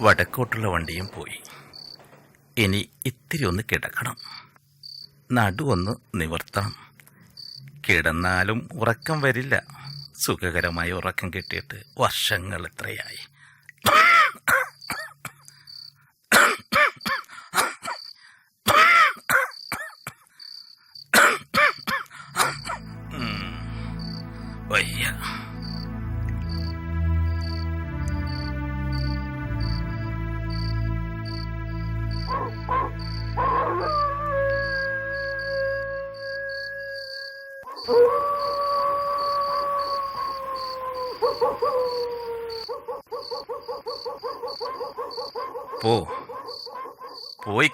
വടക്കോട്ടുള്ള വണ്ടിയും പോയി. ഇനി ഇത്തിരി ഒന്ന് കിടക്കണം. നടുവൊന്ന് നിവർത്തണം. കിടന്നാലും ഉറക്കം വരില്ല. സുഖകരമായി ഉറക്കം കിട്ടിയിട്ട് വർഷങ്ങൾ എത്രയായി. വയ്യ.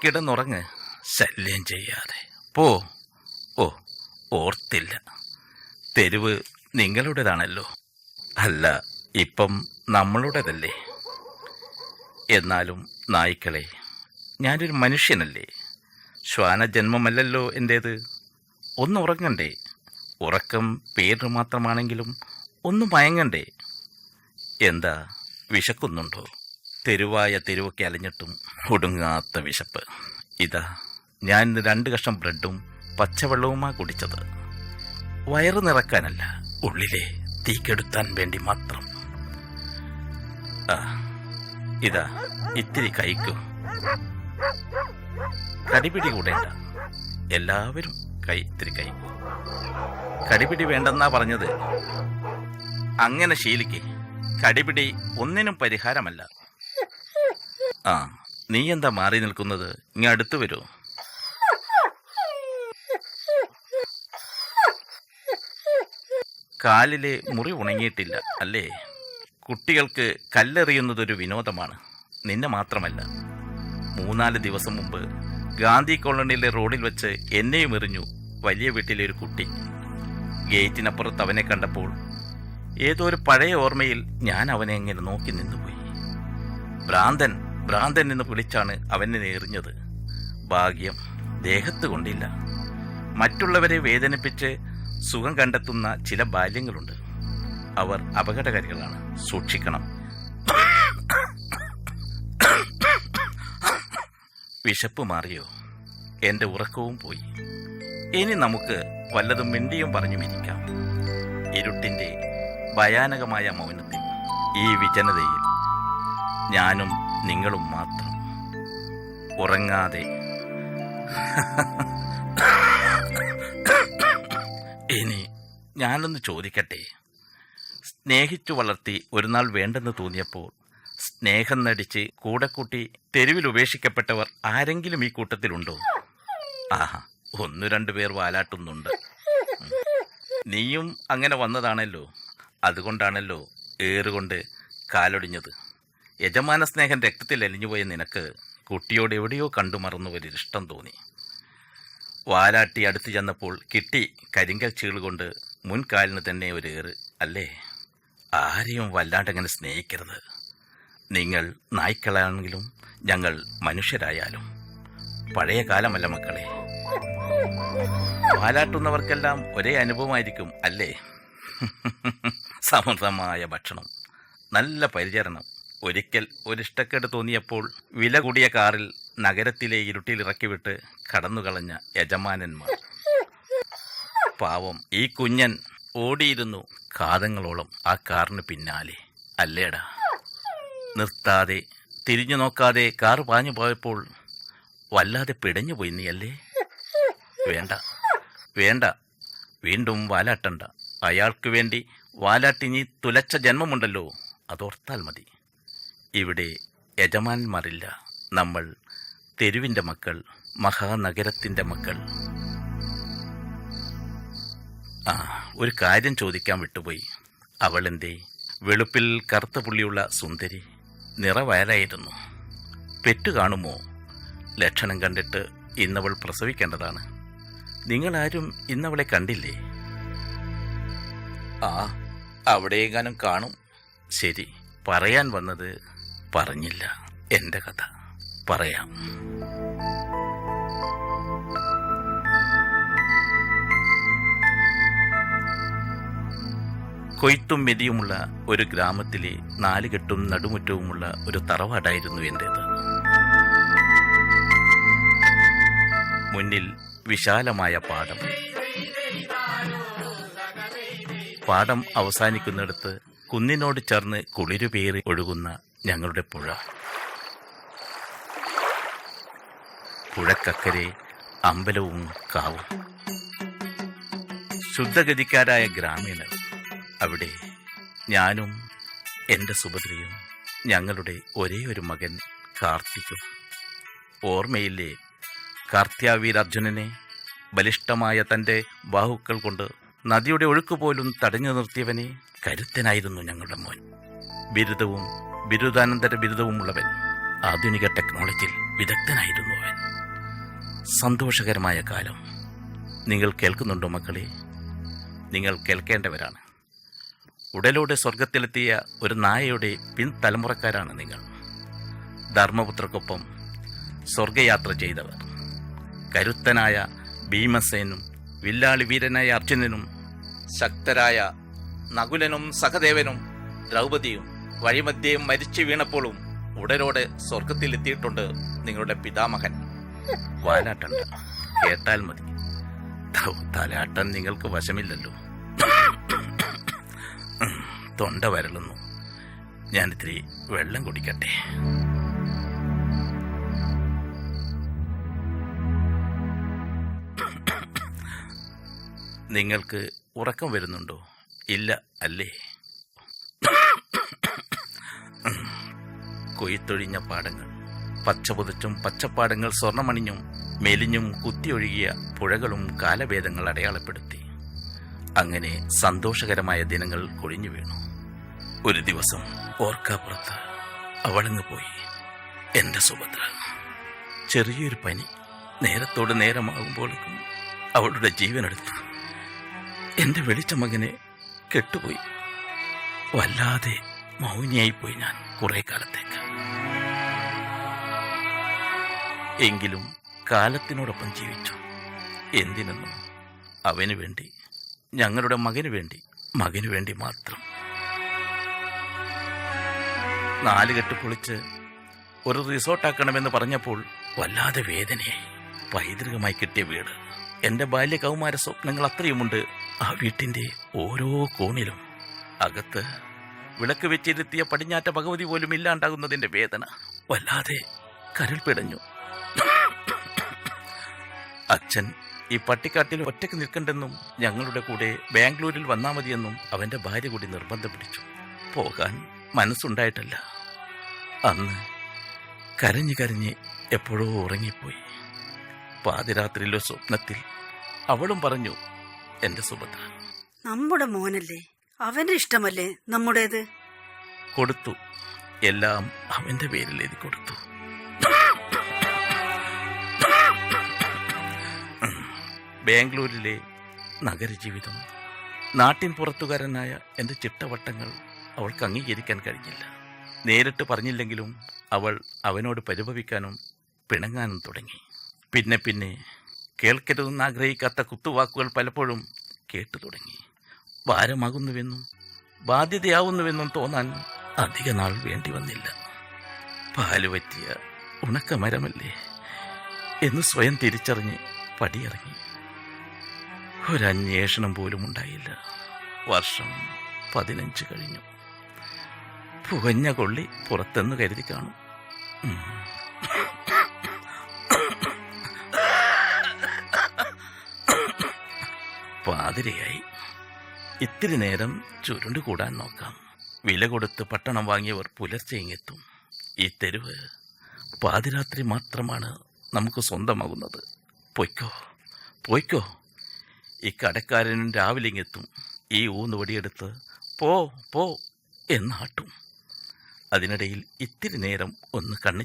കിടന്നുറങ്ങ്. ശല്യം ചെയ്യാതെ. പോ. ഓ ഓർത്തില്ല. തെരുവ് നിങ്ങളുടേതാണല്ലോ. അല്ല ഇപ്പം നമ്മളുടേതല്ലേ? എന്നാലും നായ്ക്കളെ ഞാനൊരു മനുഷ്യനല്ലേ? ശ്വാനജന്മമല്ലല്ലോ എന്റേത് ഒന്ന് ഉറങ്ങണ്ടേ. ഉറക്കം പേര് മാത്രമാണെങ്കിലും ഒന്ന് മയങ്ങണ്ടേ. എന്താ വിശക്കുന്നുണ്ടോ? തെരുവായ തെരുവൊക്കെ അലഞ്ഞിട്ടും ഒടുങ്ങാത്ത വിശപ്പ്. ഇതാ ഞാൻ ഇന്ന് രണ്ട് കഷ്ണം ബ്രെഡും പച്ചവെള്ളവുമാണ് കുടിച്ചത്. വയറ് നിറക്കാനല്ല ഉള്ളിലെ തീക്കെടുത്താൻ വേണ്ടി മാത്രം. ഇതാ ഇത്തിരി കഴിക്കൂ കടിപിടി കൂടേണ്ട. എല്ലാവരും കൈ ഇത്തിരി കഴിക്കൂ കടിപിടി വേണ്ടെന്നാ പറഞ്ഞത്. അങ്ങനെ ശീലിക്കേ. കടിപിടി ഒന്നിനും പരിഹാരമല്ല. ആ നീ എന്താ മാറി നിൽക്കുന്നത്? ഇങ്ങ അടുത്ത് വരൂ. കാലിലെ മുറി ഉണങ്ങിയിട്ടില്ല അല്ലേ? കുട്ടികൾക്ക് കല്ലെറിയുന്നതൊരു വിനോദമാണ്. നിന്നെ മാത്രമല്ല. മൂന്നാൽ ദിവസം മുമ്പ് ഗാന്ധി കോളനിയിലെ റോഡിൽ വെച്ച് എന്നെയും എറിഞ്ഞു വലിയ വീട്ടിലെ ഒരു കുട്ടി. ഗേറ്റിനപ്പുറത്ത് അവനെ കണ്ടപ്പോൾ ഏതോ ഒരു പഴയ ഓർമ്മയിൽ ഞാൻ അവനെ എങ്ങനെ നോക്കി നിന്നുപോയി. ഭ്രാന്തൻ ഭ്രാന്തൻ എന്ന് വിളിച്ചാണ് അവനെ എറിഞ്ഞത്. ഭാഗ്യം ദേഹത്ത് കൊണ്ടില്ല. മറ്റുള്ളവരെ വേദനിപ്പിച്ച് സുഖം കണ്ടെത്തുന്ന ചില ബാല്യങ്ങളുണ്ട്. അവർ അപകടകാരികളാണ്. സൂക്ഷിക്കണം. വിശപ്പ് മാറിയോ? എന്റെ ഉറക്കവും പോയി. ഇനി നമുക്ക് വല്ലതും മിണ്ടിയും പറഞ്ഞും ഇരിക്കാം. ഇരുട്ടിന്റെ ഭയാനകമായ മൗനത്തിൽ ഈ വിജനതയിൽ ഞാനും നിങ്ങളും മാത്രം. ഉറങ്ങാതെ. ഇനി ഞാനൊന്ന് ചോദിക്കട്ടെ? സ്നേഹിച്ചു വളർത്തി ഒരു നാൾ വേണ്ടെന്ന് തോന്നിയപ്പോൾ സ്നേഹം നടിച്ച് കൂടെ കൂട്ടി തെരുവിൽ ഉപേക്ഷിക്കപ്പെട്ടവർ ആരെങ്കിലും ഈ കൂട്ടത്തിലുണ്ടോ? ആഹാ ഒന്നു രണ്ടു പേർ വാലാട്ടുന്നുണ്ട്. നീയും അങ്ങനെ വന്നതാണല്ലോ. അതുകൊണ്ടാണല്ലോ ഏറുകൊണ്ട് കാലൊടിഞ്ഞത്. യജമാന സ്നേഹം രക്തത്തിൽ അലിഞ്ഞുപോയ നിനക്ക് കുട്ടിയോട് എവിടെയോ കണ്ടു മറന്നു ഒരിഷ്ടം തോന്നി. വാലാട്ടി അടുത്ത് ചെന്നപ്പോൾ കിട്ടി കരിങ്കൽ ചീളുകൊണ്ട് മുൻകാലിന് തന്നെ ഒരു ഏറ്. അല്ലേ? ആരെയും വല്ലാണ്ടങ്ങനെ സ്നേഹിക്കരുത്. നിങ്ങൾ നായ്ക്കളാണെങ്കിലും ഞങ്ങൾ മനുഷ്യരായാലും. പഴയ കാലമല്ല മക്കളെ. വാലാട്ടുന്നവർക്കെല്ലാം ഒരേ അനുഭവമായിരിക്കും അല്ലേ? സമൃദ്ധമായ ഭക്ഷണം. നല്ല പരിചരണം. ഒരിക്കൽ ഒരിഷ്ടക്കേട് തോന്നിയപ്പോൾ വില കൂടിയ കാറിൽ നഗരത്തിലെ ഇരുട്ടിൽ ഇറക്കിവിട്ട് കടന്നുകളഞ്ഞ യജമാനന്മാർ. പാവം ഈ കുഞ്ഞൻ ഓടിയിരുന്നു കാതങ്ങളോളം ആ കാറിന് പിന്നാലെ. അല്ലേടാ? നിർത്താതെ തിരിഞ്ഞു നോക്കാതെ കാർ പാഞ്ഞു പോയപ്പോൾ വല്ലാതെ പിടഞ്ഞു പോയി നീ അല്ലേ? വേണ്ട വേണ്ട. വീണ്ടും വാലാട്ടണ്ട. അയാൾക്ക് വേണ്ടി വാലാട്ടിനി തുലച്ച ജന്മമുണ്ടല്ലോ. അതോർത്താൽ മതി. ഇവിടെ യജമാന്മാരില്ല. നമ്മൾ തെരുവിന്റെ മക്കൾ മഹാനഗരത്തിന്റെ മക്കൾ. ആ ഒരു കാര്യം ചോദിക്കാൻ വിട്ടുപോയി. അവളെന്തേ വെളുപ്പിൽ കറുത്ത പുള്ളിയുള്ള സുന്ദരി നിറവയലായിരുന്നു. പെറ്റു കാണുമോ? ലക്ഷണം കണ്ടിട്ട് ഇന്നവൾ പ്രസവിക്കേണ്ടതാണ്. നിങ്ങളാരും ഇന്നവളെ കണ്ടില്ലേ? ആ അവിടെയെങ്ങാനും കാണും. ശരി പറയാൻ വന്നത് പറഞ്ഞില്ല. എന്റെ കഥ പറയാം. കൊയ്ത്തും മെതിയുമുള്ള ഒരു ഗ്രാമത്തിലെ നാലുകെട്ടും നടുമുറ്റവുമുള്ള ഒരു തറവാടായിരുന്നു എന്റേത് മുന്നിൽ വിശാലമായ പാടം. പാടം അവസാനിക്കുന്നിടത്ത് കുന്നിനോട് ചേർന്ന് കുളിരുപേറി ഒഴുകുന്ന ഞങ്ങളുടെ പുഴ. പുഴക്കക്കരെ അമ്പലവും കാവും. ശുദ്ധഗതിക്കാരായ ഗ്രാമീണർ. അവിടെ ഞാനും എന്റെ സുഭദ്രയും ഞങ്ങളുടെ ഒരേ ഒരു മകൻ കാർത്തിക്കും. ഓർമ്മയില്ലേ? കാർത്യാവീരാർജുനനെ ബലിഷ്ഠമായ തന്റെ ബാഹുക്കൾ കൊണ്ട് നദിയുടെ ഒഴുക്ക് പോലും തടഞ്ഞു നിർത്തിയവനെ കരുത്തനായിരുന്നു ഞങ്ങളുടെ മോൻ. ബിരുദവും ബിരുദാനന്തര ബിരുദവുമുള്ളവൻ ആധുനിക ടെക്നോളജിയിൽ വിദഗ്ധനായിരുന്നു അവൻ. സന്തോഷകരമായ കാലം. നിങ്ങൾ കേൾക്കുന്നുണ്ടോ മക്കളെ? നിങ്ങൾ കേൾക്കേണ്ടവരാണ്. ഉടലോടെ സ്വർഗത്തിലെത്തിയ ഒരു നായയുടെ പിൻതലമുറക്കാരാണ് നിങ്ങൾ. ധർമ്മപുത്രക്കൊപ്പം സ്വർഗയാത്ര ചെയ്തവർ. കരുത്തനായ ഭീമസേനും വില്ലാളി വീരനായ അർജുനനും ശക്തരായ നകുലനും സഹദേവനും ദ്രൗപദിയും വഴിമധ്യയും മരിച്ചു വീണപ്പോഴും ഉടനോടെ സ്വർഗത്തിലെത്തിയിട്ടുണ്ട് നിങ്ങളുടെ പിതാമഹൻ. വാലാട്ടണ്ട കേട്ടാൽ മതി. തലാട്ടം നിങ്ങൾക്ക് വശമില്ലല്ലോ. തൊണ്ട വരളുന്നു. ഞാനിത്തിരി വെള്ളം കുടിക്കട്ടെ. നിങ്ങൾക്ക് ഉറക്കം വരുന്നുണ്ടോ? ഇല്ല അല്ലേ? കൊയ്ത്തൊഴിഞ്ഞ പാടങ്ങൾ. പച്ചപുതച്ചും പച്ചപ്പാടങ്ങൾ സ്വർണമണിഞ്ഞും മെലിഞ്ഞും കുത്തിയൊഴുകിയ പുഴകളും കാലഭേദങ്ങൾ അടയാളപ്പെടുത്തി. അങ്ങനെ സന്തോഷകരമായ ദിനങ്ങൾ കൊഴിഞ്ഞു വീണു. ഒരു ദിവസം ഓർക്കാപ്പുറത്ത് അവളങ്ങ് പോയി. എന്റെ സുഭദ്ര ചെറിയൊരു പനി നേരത്തോട് നേരമാകുമ്പോഴേക്കും അവളുടെ ജീവനെടുത്തു എന്റെ വെളിച്ച മകനെ കെട്ടുപോയി. വല്ലാതെ മൗനിയായിപ്പോയി ഞാൻ കുറെ കാലത്തേക്ക്. എങ്കിലും കാലത്തിനോടൊപ്പം ജീവിച്ചു. എന്തിനെന്നും അവന് വേണ്ടി ഞങ്ങളുടെ മകന് വേണ്ടി മകന് വേണ്ടി മാത്രം. നാലുകെട്ട് പൊളിച്ച് ഒരു റിസോർട്ടാക്കണമെന്ന് പറഞ്ഞപ്പോൾ വല്ലാതെ വേദനയായി. പൈതൃകമായി കിട്ടിയ വീട്. എന്റെ ബാല്യ കൗമാര സ്വപ്നങ്ങൾ അത്രയുമുണ്ട് ആ വീട്ടിന്റെ ഓരോ കോണിലും. അകത്ത് വിളക്ക് വെച്ചിരുത്തിയ പടിഞ്ഞാറ്റ ഭഗവതി പോലും ഇല്ലാണ്ടാകുന്നതിന്റെ വേദന വല്ലാതെ കരൾ പിടഞ്ഞു. അച്ഛൻ ഈ പട്ടിക്കാട്ടിൽ ഒറ്റയ്ക്ക് നിൽക്കണ്ടെന്നും ഞങ്ങളുടെ കൂടെ ബാംഗ്ലൂരിൽ വന്നാ മതിയെന്നും അവന്റെ ഭാര്യ കൂടി നിർബന്ധം പിടിച്ചു. പോകാൻ മനസ്സുണ്ടായിട്ടല്ല. അന്ന് കരഞ്ഞു കരഞ്ഞ് എപ്പോഴോ ഉറങ്ങിപ്പോയി. പാതിരാത്രിയിലോ സ്വപ്നത്തിൽ അവളും പറഞ്ഞു എന്റെ സുഭദ്ര. നമ്മുടെ മോനല്ലേ? അവന്റെ ഇഷ്ടമല്ലേ നമ്മുടേത്? കൊടുത്തു. എല്ലാം അവന്റെ പേരിൽ എഴുതി കൊടുത്തു. ബാംഗ്ലൂരിലെ നഗരജീവിതം. നാട്ടിൻ പുറത്തുകാരനായ എന്റെ ചിട്ടവട്ടങ്ങൾ അവൾക്ക് അംഗീകരിക്കാൻ കഴിഞ്ഞില്ല. നേരിട്ട് പറഞ്ഞില്ലെങ്കിലും അവൾ അവനോട് പരിഭവിക്കാനും പിണങ്ങാനും തുടങ്ങി. പിന്നെ പിന്നെ കേൾക്കരുതെന്ന് ആഗ്രഹിക്കാത്ത കുത്തുവാക്കുകൾ പലപ്പോഴും കേട്ടു തുടങ്ങി. ഭാരമാകുന്നുവെന്നും ബാധ്യതയാവുന്നുവെന്നും തോന്നാൻ അധിക നാൾ വേണ്ടി വന്നില്ല. പാൽ പറ്റിയ ഉണക്കമരമല്ലേ? എന്ന് സ്വയം തിരിച്ചറിഞ്ഞ് പടിയിറങ്ങി. ഒരന്വേഷണം പോലും ഉണ്ടായില്ല. വർഷം പതിനഞ്ച് കഴിഞ്ഞു. പുകഞ്ഞ കൊള്ളി പുറത്തെന്ന് കരുതി കാണും. പാതിരയായി. ഇത്തിരി നേരം ചുരുണ്ടു കൂടാൻ നോക്കാം. വില കൊടുത്ത് പട്ടണം വാങ്ങിയവർ പുലർച്ചെ ഇങ്ങെത്തും. ഈ തെരുവ് പാതിരാത്രി മാത്രമാണ് നമുക്ക് സ്വന്തമാകുന്നത്. പൊയ്ക്കോ പൊയ്ക്കോ. ഈ കടക്കാരനും രാവിലെ ഇങ്ങെത്തും. ഈ ഊന്ന് വടിയെടുത്ത് പോ പോ എന്നാട്ടും അതിനിടയിൽ ഇത്തിരി നേരം ഒന്ന് കണ്ണു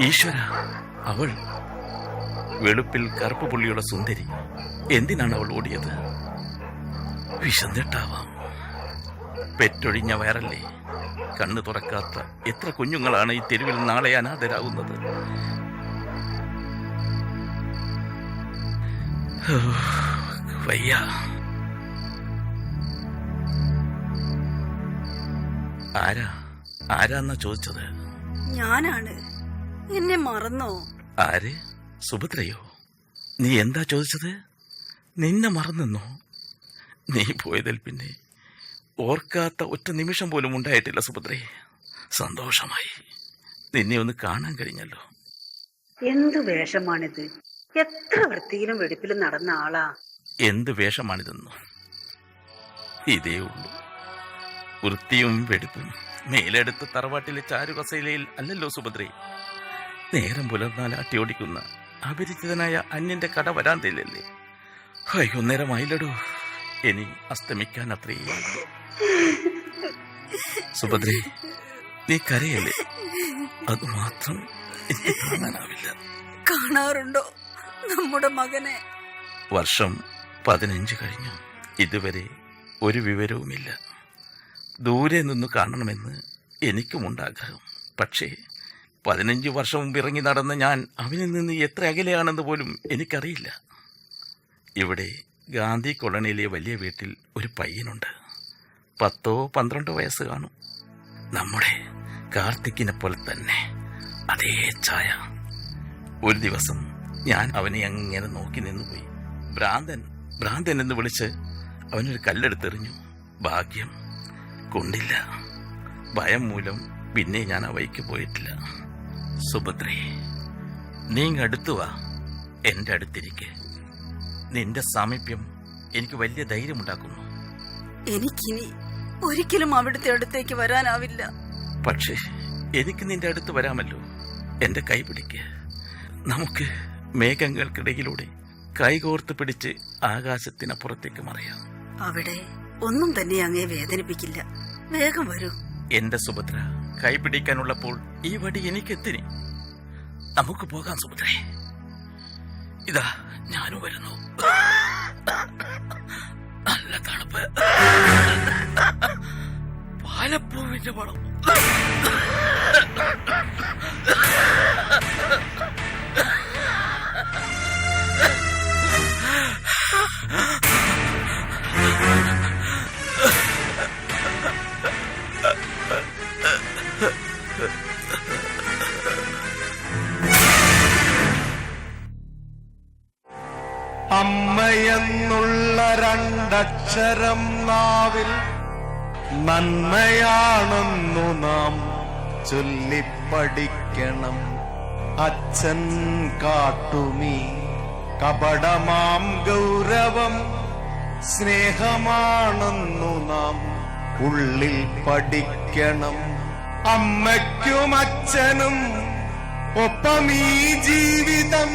ഈശ്വര അവൾ വെളുപ്പിൽ കറുപ്പ് പുള്ളിയുള്ള സുന്ദരി. എന്തിനാണ് അവൾ ഓടിയത്? വിശന്നിട്ടാവാം. പെറ്റൊഴിഞ്ഞ വയറല്ലേ? കണ്ണു തുറക്കാത്ത എത്ര കുഞ്ഞുങ്ങളാണ് ഈ തെരുവിൽ നാളെ അനാഥരാകുന്നത്? വയ്യ. ആരാ? ആരാന്നാ ചോദിച്ചത്? ഞാനാണ്. എന്നെ മറന്നോ? ആര്? സുഭദ്രയോ? നീ എന്താ ചോദിച്ചത്? നിന്നെ മറന്നെന്നോ? നീ പോയതിൽ പിന്നെ ഓർക്കാത്ത ഒറ്റ നിമിഷം പോലും ഉണ്ടായിട്ടില്ല സുഭദ്രയെ സന്തോഷമായി. നിന്നെ ഒന്ന് കാണാൻ കഴിഞ്ഞല്ലോ. എന്ത് വേഷമാണിത്? എത്ര വൃത്തിയിലും വെടിപ്പിലും നടന്ന ആളാ. എന്ത് വേഷമാണിതെന്നോ? ഇതേ ഉള്ളൂ. വൃത്തിയും വെടിപ്പും. മേലെടുത്ത് തറവാട്ടിലെ ചാരുകസയിലയിൽ അല്ലല്ലോ സുഭദ്രേ. നേരം പുലർന്നാൽ അട്ടിയോടിക്കുന്ന അപരിചിതനായ അന്യന്റെ കട വരാൻ തില്ലല്ലേ അയ്യോ നേരമായില്ലടോ. ഇനി അസ്തമിക്കാൻ അത്രയേ. സുഭദ്രി സുഭദ്രേ നീ കരയല്ലേ? അത് മാത്രം എനിക്ക് കാണാനാവില്ല. കാണാറുണ്ടോ നമ്മുടെ മകനെ? വർഷം പതിനഞ്ച് കഴിഞ്ഞു. ഇതുവരെ ഒരു വിവരവുമില്ല. ദൂരെ നിന്ന് കാണണമെന്ന് എനിക്കുമുണ്ടാഗ്രഹം. പക്ഷേ പതിനഞ്ച് വർഷം മുമ്പ് ഇറങ്ങി നടന്ന ഞാൻ അവനിൽ നിന്ന് എത്ര അകലെയാണെന്ന് പോലും എനിക്കറിയില്ല. ഇവിടെ ഗാന്ധി കോളനിയിലെ വലിയ വീട്ടിൽ ഒരു പയ്യനുണ്ട്. പത്തോ പന്ത്രണ്ടോ വയസ്സ് കാണും. നമ്മുടെ കാർത്തിക്കിനെ പോലെ തന്നെ അതേ ചായ ഒരു ദിവസം ഞാൻ അവനെ അങ്ങനെ നോക്കി നിന്നുപോയി ഭ്രാന്തൻ ഭ്രാന്തൻ എന്ന് വിളിച്ച് അവനൊരു കല്ലെടുത്തെറിഞ്ഞു ഭാഗ്യം കൊണ്ടില്ല. ഭയം മൂലം പിന്നെ ഞാൻ ആ വഴിക്ക് പോയിട്ടില്ല. സുഭദ്രേ നീ ഇങ്ങ് അടുത്തു വാ. എന്റെ അടുത്തിരിക്കെ. നിന്റെ സാമീപ്യം എനിക്ക് വലിയ ധൈര്യമുണ്ടാക്കുന്നു. എനിക്കിനി ഒരിക്കലും അവിടുത്തെ അടുത്തേക്ക് വരാനാവില്ല. പക്ഷേ എനിക്ക് നിന്റെ അടുത്ത് വരാമല്ലോ. എന്റെ കൈ പിടിക്ക്. നമുക്ക് മേഘങ്ങൾക്കിടയിലൂടെ കൈകോർത്ത് പിടിച്ച് ആകാശത്തിനപ്പുറത്തേക്ക് മറിയാം. അവിടെ ഒന്നും തന്നെ അങ്ങേ വേദനിപ്പിക്കില്ല. വേഗം വരൂ. എന്റെ സുഭദ്ര കൈ പിടിക്കാനുള്ളപ്പോൾ ഈ വടി എനിക്കെത്തിനി നമുക്ക് പോകാം സുഭദ്രേ. ഇതാ ഞാനും വരുന്നു. നല്ല തണുപ്പ്. പാലപ്പൂവിന്റെ പണം രണ്ടക്ഷരം നാവിൽ നന്മയാണെന്നു നാം ചൊല്ലിപ്പഠിക്കണം. അച്ഛൻ കാട്ടുമീ കപടമാം ഗൗരവം സ്നേഹമാണെന്നു നാം ഉള്ളിൽ പഠിക്കണം. അമ്മയ്ക്കും അച്ഛനും ഒപ്പം ഈ ജീവിതം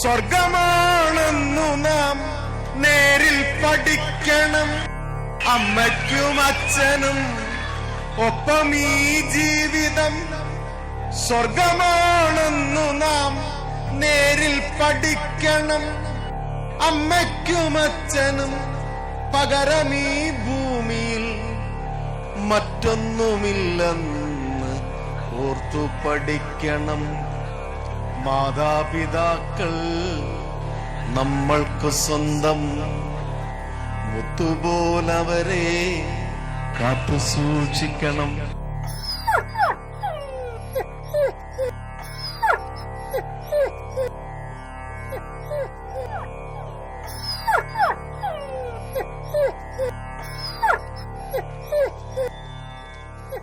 സ്വർഗമാണെന്നു നാം നേരിൽ പഠിക്കണം. അമ്മയ്ക്കും അച്ഛനും ഒപ്പം ഈ ജീവിതം. സ്വർഗമാണെന്നു നാം നേരിൽ പഠിക്കണം. അമ്മയ്ക്കും അച്ഛനും പകരം ഈ ഭൂമിയിൽ മറ്റൊന്നുമില്ലെന്ന് ഓർത്തു പഠിക്കണം. മാതാപിതാക്കൾ നമ്മൾക്ക് സ്വന്തം മുത്തുപോലവരെ കാത്തു സൂക്ഷിക്കണം.